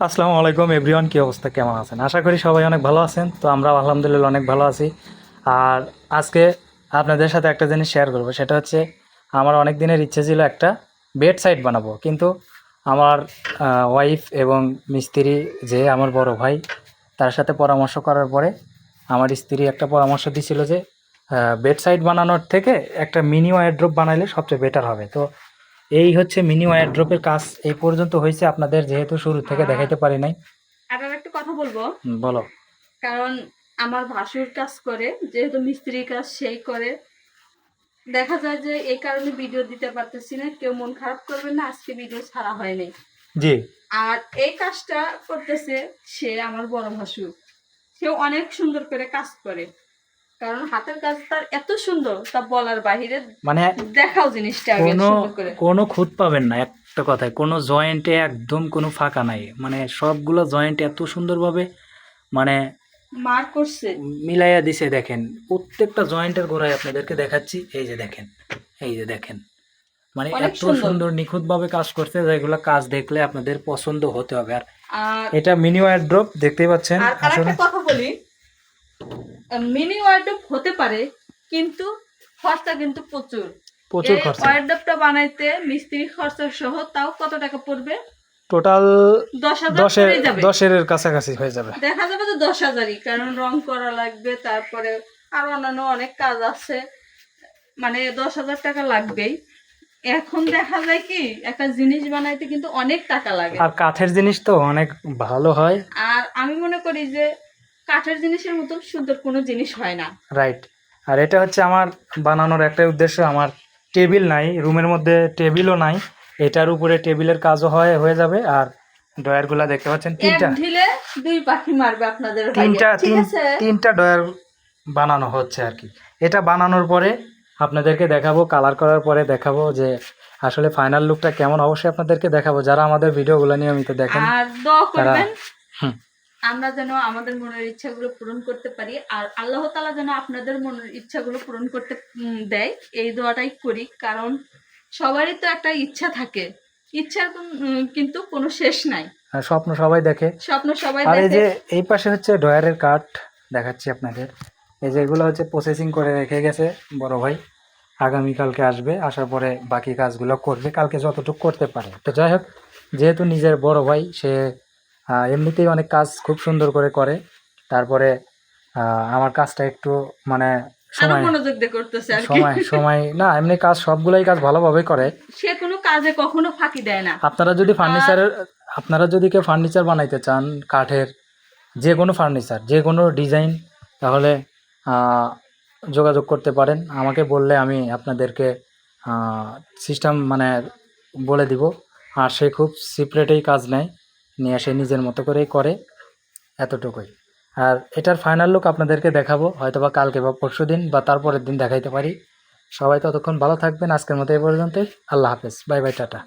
আসসালামু আলাইকুম, এভরিওয়ান, কী অবস্থা? কেমন আছেন? আশা করি সবাই অনেক ভালো আছেন। তো আমরা আলহামদুলিল্লাহ অনেক ভালো আছি। আর আজকে আপনাদের সাথে একটা জিনিস শেয়ার করব। সেটা হচ্ছে, আমার অনেক দিনের ইচ্ছে ছিল একটা বেড সাইড বানাবো। কিন্তু আমার ওয়াইফ এবং মিস্ত্রি যে আমার বড় ভাই, তার সাথে পরামর্শ করার পরে আমার স্ত্রী একটা পরামর্শ দিছিল যে বেড সাইড বানানোর থেকে একটা মিনি ওয়ারড্রপ বানাইলে সবচেয়ে বেটার হবে। তো এই হচ্ছে মিনি ওয়ারড্রপের কাজ। এই পর্যন্ত হয়েছে আপনাদের যেহেতু শুরু থেকে দেখাইতে পারি নাই। আর একটা কথা বলব? বলো। কারণ আমার ভাসুর কাজ করে যেহেতু মিস্ত্রির কাজ সেই করে। দেখা যায় যে এই কারণে ভিডিও দিতে পারতেছি না কেউ মন খারাপ করবে না আজকে ভিডিও ছাড়া হয়নি জি। আর এই কাজটা করতেছে সে আমার বড় ভাসুর। সে অনেক সুন্দর করে কাজ করে। কারণ হাতের কাজ তার এত সুন্দর তা বলার বাহিরে মানে দেখাও জিনিসটা আগে কোনো সুন্দর করে। কোনো খুঁত পাবেন না একটা কথায় কোনো জয়েন্টে একদম কোনো ফাঁকা নাই। মানে সবগুলো জয়েন্ট এত সুন্দরভাবে মানে মার করছে। মিলাইয়া দিছে দেখেন। প্রত্যেকটা জয়েন্টের গোড়ায় আপনাদেরকে দেখাচ্ছি এই যে দেখেন এই যে দেখেন। মানে এত সুন্দর। নিখুঁতভাবে কাজ করছে যেগুলো কাজ দেখলে আপনাদের পছন্দ হতে হবে। আর এটা মিনি ড্রপ দেখতেই পাচ্ছেন আর আসলে কথা বলি। মিনি ওয়ার্ডরোব হতে পারে কিন্তু খরচা কিন্তু প্রচুর। প্রচুর খরচা। ওয়ার্ডরোবটা বানাইতে মিস্ত্রি খরচা সহ তাও কত টাকা পড়বে? টোটাল দশের দশের কাছাকাছি হয়ে যাবে। দেখা যাবে তো দশ হাজারই কারণ রং করা লাগবে তারপরে আর অন্যান্য অনেক কাজ আছে। মানে দশ হাজার টাকা লাগবেই। এখন দেখা যায় কি একটা জিনিস বানাইতে কিন্তু অনেক টাকা লাগে। আর কাঠের জিনিস তো অনেক ভালো হয়। আর আমি মনে করি যে কাঠের জিনিসের মতো সুন্দর কোনো জিনিস হয় না। রাইট আর এটা হচ্ছে আমার বানানোর একটাই উদ্দেশ্য। আমার টেবিল নাই রুমের মধ্যে টেবিলও নাই। এটার উপরে টেবিলের কাজও হয় হয়ে যাবে। আর ডয়ারগুলা দেখতে পাচ্ছেন তিনটা। ঢিলে দুই পাখি মারবে আপনাদের তিনটা ঠিক তিন আছে? তিনটা ডয়ার বানানো হচ্ছে আর কি। এটা বানানোর পরে আপনাদেরকে দেখাবো কালার করার পরে দেখাবো যে আসলে ফাইনাল লুকটা কেমন। অবশ্যই আপনাদেরকে দেখাবো। যারা আমাদের ভিডিওগুলো নিয়মিত দেখেন আর দোয়া তারা করবেন। হুম, আমরা যেন আমাদের মনের ইচ্ছাগুলো পূরণ করতে পারি আর আল্লাহ তালা যেন আপনাদের মনের ইচ্ছাগুলো পূরণ করতে দেয়। এই দোয়াটাই করি কারণ সবারই তো একটা ইচ্ছা থাকে। ইচ্ছার কোন- কিন্তু কোনো শেষ নাই। স্বপ্ন সবাই দেখে। স্বপ্ন সবাই আর এই যে এই পাশে হচ্ছে ডয়ারের কাঠ দেখাচ্ছি আপনাদের। এই যে এগুলো হচ্ছে প্রসেসিং করে রেখে গেছে বড় ভাই। আগামীকালকে আসবে আসার পরে বাকি কাজগুলো করবে কালকে যতটুকু করতে পারে। তো যাই হোক যেহেতু নিজের বড় ভাই সে এমনিতেই অনেক কাজ খুব সুন্দর করে করে। তারপরে আমার কাজটা একটু মানে সময় সময় সময় না এমনি কাজ সবগুলাই কাজ ভালোভাবে করে। সে কোনো কাজে কখনো ফাঁকি দেয় না। আপনারা যদি ফার্নিচারের আপনারা যদি কেউ ফার্নিচার বানাইতে চান কাঠের যে কোনো ফার্নিচার যে কোনো ডিজাইন তাহলে যোগাযোগ করতে পারেন। আমাকে বললে আমি আপনাদেরকে সিস্টেম মানে বলে দিব। আর সে খুব সিপ্রেটেই কাজ নেয়। নিয়ে আসে নিজের মতো করেই করে এতটুকুই। আর এটার ফাইনাল লুক আপনাদেরকে দেখাবো হয়তো বা কালকে বা পরশু দিন বা তারপরের দিন দেখাইতে পারি। সবাই ততক্ষণ ভালো থাকবেন, আজকের মতো এই পর্যন্তই। আল্লাহ হাফেজ। Bye bye, tata.